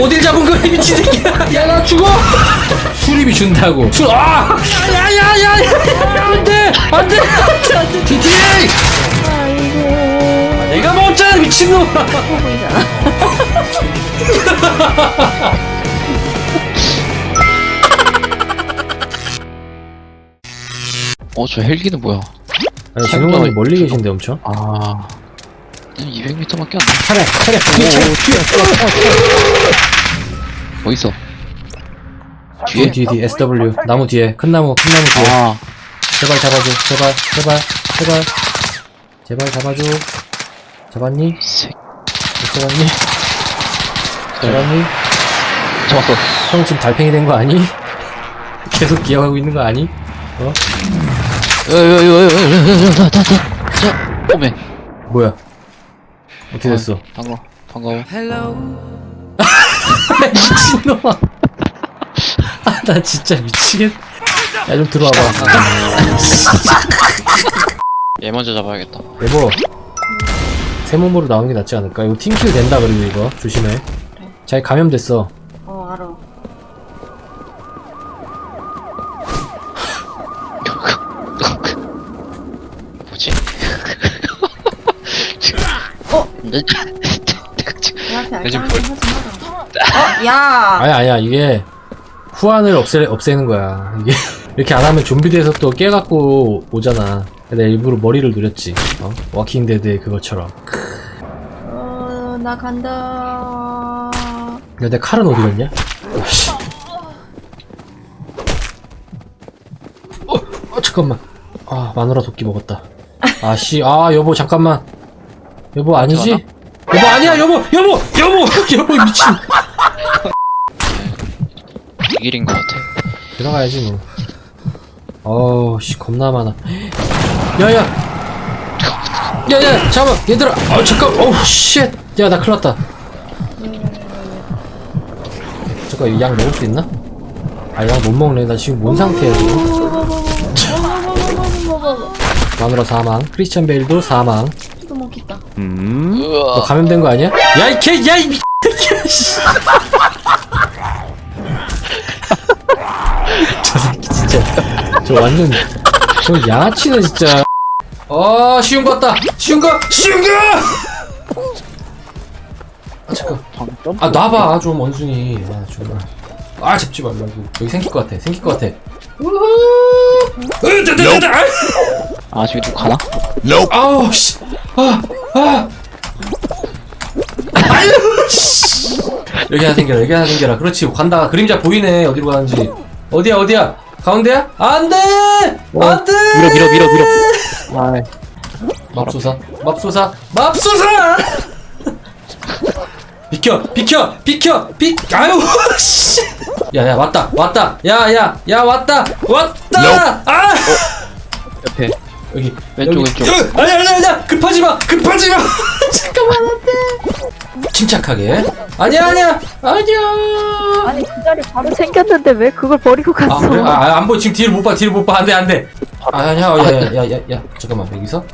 어딜 잡은 거야 미친 새끼야? 야 나 죽어. 수리비 준다고. 수 아! 야야야야 안돼 안돼! 안돼! GTA 아이고 내가 먹었잖아 보이잖아 어, 저 헬기는 뭐야? 아니 재동님이 멀리 계신데 엄청? 아. 200m밖에 안 돼. 차례 차례 뒤에 차례 뒤에 어딨어? 뒤에 뒤에? 뒤에 뒤에 SW 나무 뒤에 큰 나무 큰 나무 뒤에 아, 제발 잡아줘 제발 제발 제발 제발 잡아줘 잡았니? 새, 잡았니? 잡았니? 잡았어. 형 지금 달팽이 된 거 아니? 계속 기억하고 있는 거 아니? 어? 나, 나, 나. 자, 오메. 뭐야? 어떻게 됐어? 반가워. 반가워. 미친놈아 아, 나 진짜 미치겠 야 좀 들어와봐 얘 먼저 잡아야겠다. 여보 새 몸으로 나오는 게 낫지 않을까? 이거 팀킬 된다 그리고 이거 조심해 잘 감염됐어 어 알아 뭐지? 어? 내, 내가 지금, 얘한테 나 지금 알짱 하지 마라 어? 야 아니야 아니야 이게 후환을 없애, 없애는 거야 이게 이렇게 안 하면 좀비 돼서 또 깨갖고 오잖아 내가 일부러 머리를 누렸지 어? 워킹 데드의 그것처럼 어, 나 간다 야, 내 칼은 어디 갔냐? 씨. 어, 어, 잠깐만. 아, 마누라 도끼 먹었다. 아, 씨, 아, 여보, 잠깐만. 여보, 아니지? 여보, 아니야, 여보, 여보, 여보, 여보, 미친. 이 길인 것 같아. 들어가야지, 뭐. 어우, 씨, 겁나 많아. 야, 야. 야, 야, 잠깐만, 얘들아. 아, 잠깐, 어우, 쉣. 야, 나 큰일 났다. 잠깐, 이양 먹을 수 있나? 아, 양 못 먹네. 나 지금 뭔 상태야, 지금? 마누라 사망. 크리스찬 베일도 사망. 또 먹겠다 너. 감염된 거 아니야? 야, 이 개, 야, 이 미. 저 새끼 진짜. 저 완전. 저 양아치네, 진짜. 어, 쉬운 거 같다. 쉬운 거, 쉬운 거! 아, 잠깐. 아, 놔봐, 좀, 원숭이. 아, 정말. 아, 잡지 말라고. 여기 생길 것 같아, 생길 것 같아. 으, 다, 다. 아, 저기 누구 가나? 아우 씨. 아. 아. 아유 씨. 여기 하나 생겨라. 여기 하나 생겨라. 그렇지. 간다. 그림자 보이네. 어디로 가는지. 어디야? 어디야? 가운데야? 안 돼! 안 돼! 밀어, 밀어, 밀어, 밀어. 아, 맙소사. 맙소사. 맙소사! 비켜! 비켜! 비켜! 비 아유 씨. 야, 야, 왔다. 왔다. 야, 야. 야, 왔다. 왔다. 아! 옆에. 여기 왼쪽, 여기. 왼쪽. 으, 아니야 아니야 아니야 급하지 마 급하지 마 잠깐만 안돼 침착하게 아니야 아니야 아니야 아니 그 자리 바로 생겼는데 왜 그걸 버리고 갔어 아 그래 아안 보여 지금 뒤를 못봐 뒤를 못봐 안돼 안돼 아 아니야 야야야야 잠깐만 여기서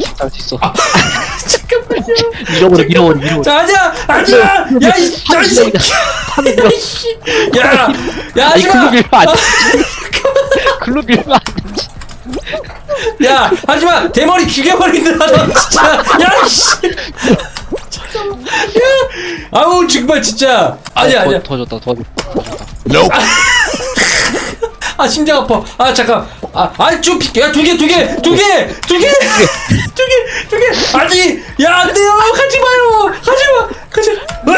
식사할 수 있어. 잠깐만요 밀어버려, 밀어버려, 밀어버려. 자 아니야 아니야 야 이 야이 하늘 밀어. 야야 아니, 하지마 글로 밀면 안 돼. 글로 밀면 안 돼. 야 하지 마 대머리 죽여버린다 너 진짜 야 이 씨 잠깐만 야 아우 정말 진짜 아니야 아니야 더, 더 줬다, 더 줬다. 아 심장 아파. 아 잠깐. 아, 아좀 비켜. 야두 개, 두 개, 두 개, 두 개, 두 개, 두 개. 아니, 야 안 돼요. 가지 마요. 가지 마. 가지. 마.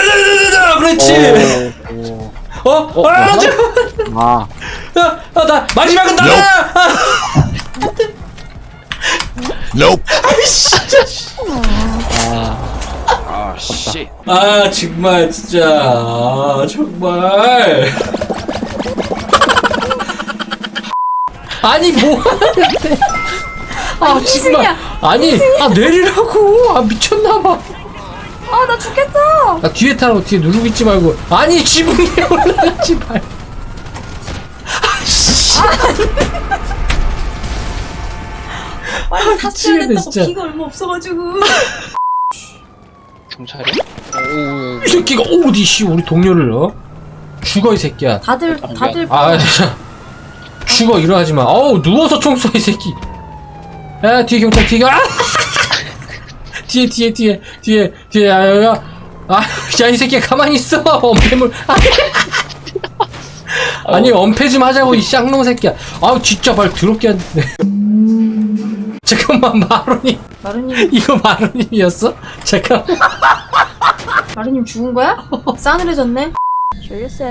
그렇지. 오, 어? 어, 아, 뭐야? 잠깐. 아, 아, 아, 나 마지막은 나다. 아, Nope. 아이씨. 아, 아 정말 진짜 아, 정말. 아니 뭐 하는데? 아 정말 아니 아 내리라고 아 미쳤나봐. 아 나 죽겠어 나 뒤에 타라고 뒤에 누르고 있지 말고 아니 지붕 위에 올라가지 말. 아씨. 아니 탔어야 미치겠네, 된다고 진짜. 기가 얼마 없어가지고 경찰이야? 이 새끼가 어디 씨 우리 동료를 어? 죽어 이 새끼야. 다들 다들 아, 자, 죽어 일어나지 마. 어우 누워서 총 쏴 이 새끼. 야 뒤에 경찰 뒤에 아! 뒤에 뒤에 뒤에 뒤에 뒤에 아야야. 아, 야 이 새끼 가만히 있어. 엄폐물. 아니 엄폐 좀 하자고 이 쌍놈 새끼야. 아우 진짜 말 더럽게 안 돼. 잠깐만 마루님 마루님 이거 마루님이었어? 잠깐. 마루님 죽은 거야? 싸늘해졌네.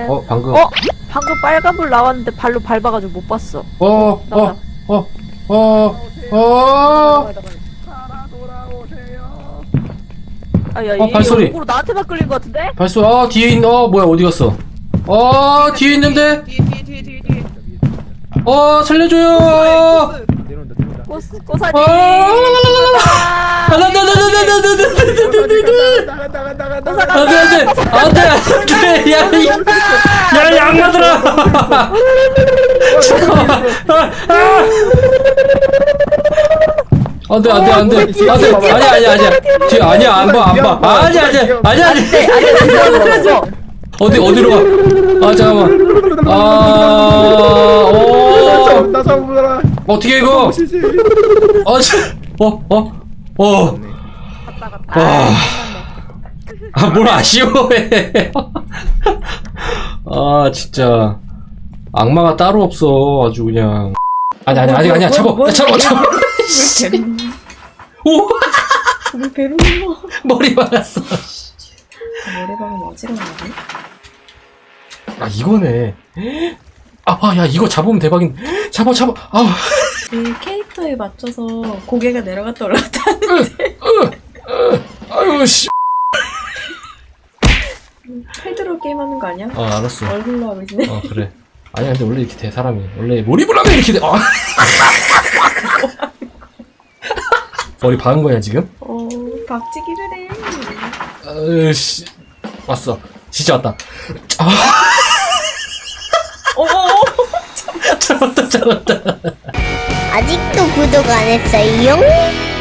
어 방금. 어? 방금 빨간불 나왔는데 발로 밟아가지고 못 봤어 어, 어, 어, 어, 어. 아야 어, 발소리. 으로 나한테만 끌린 것 같은데? 발소, 아, 뒤에 있, 어, 뭐야, 어디 갔어? 어, 뒤에 있는데? 뒤에 뒤에 뒤에 뒤에 어 살려줘요. 내려온다 내려온다 꼬스 꼬사님. 안돼 나간다 나간다 나간다 안돼 안돼 야야 양마들아. 안돼 안돼 안돼 안돼 아니야 아니야 아니야 뒤 아니야 안봐안봐 아니야 아니야 아니야 아니야 어디 어디로 가? 아 잠깐만. 아 어떻게 이거? 어, 저, 어, 어, 어. 갔다 갔다 와. 아, 뭘 아쉬워해. 아, 진짜. 악마가 따로 없어. 아주 그냥. 아니, 아니, 아직 아니야. 잡아. 야, 잡아, 잡아. 왜 배로 오! 왜 배로 눌러? 머리 맞았어. 머리 박으면 어지러운데? 아, 이거네. 아, 아, 야, 이거 잡으면 대박인. 잡아, 잡아. 아, 그 캐릭터에 맞춰서 고개가 내려갔다 올라갔다. 아유, 씨. 패드로 게임하는 거 아니야? 어, 알았어. 얼굴로 하고 있네. 어, 그래. 아니, 근데 원래 이렇게 돼, 사람이. 원래 몰입을 하면 이렇게 돼. 아. 머리 박은 거야, 지금? 어, 박치기를 해. 으씨. 왔어. 진짜 왔다. 어, 어, 어. 잡았다, 잡았다. 아직도 구독 안 했어요?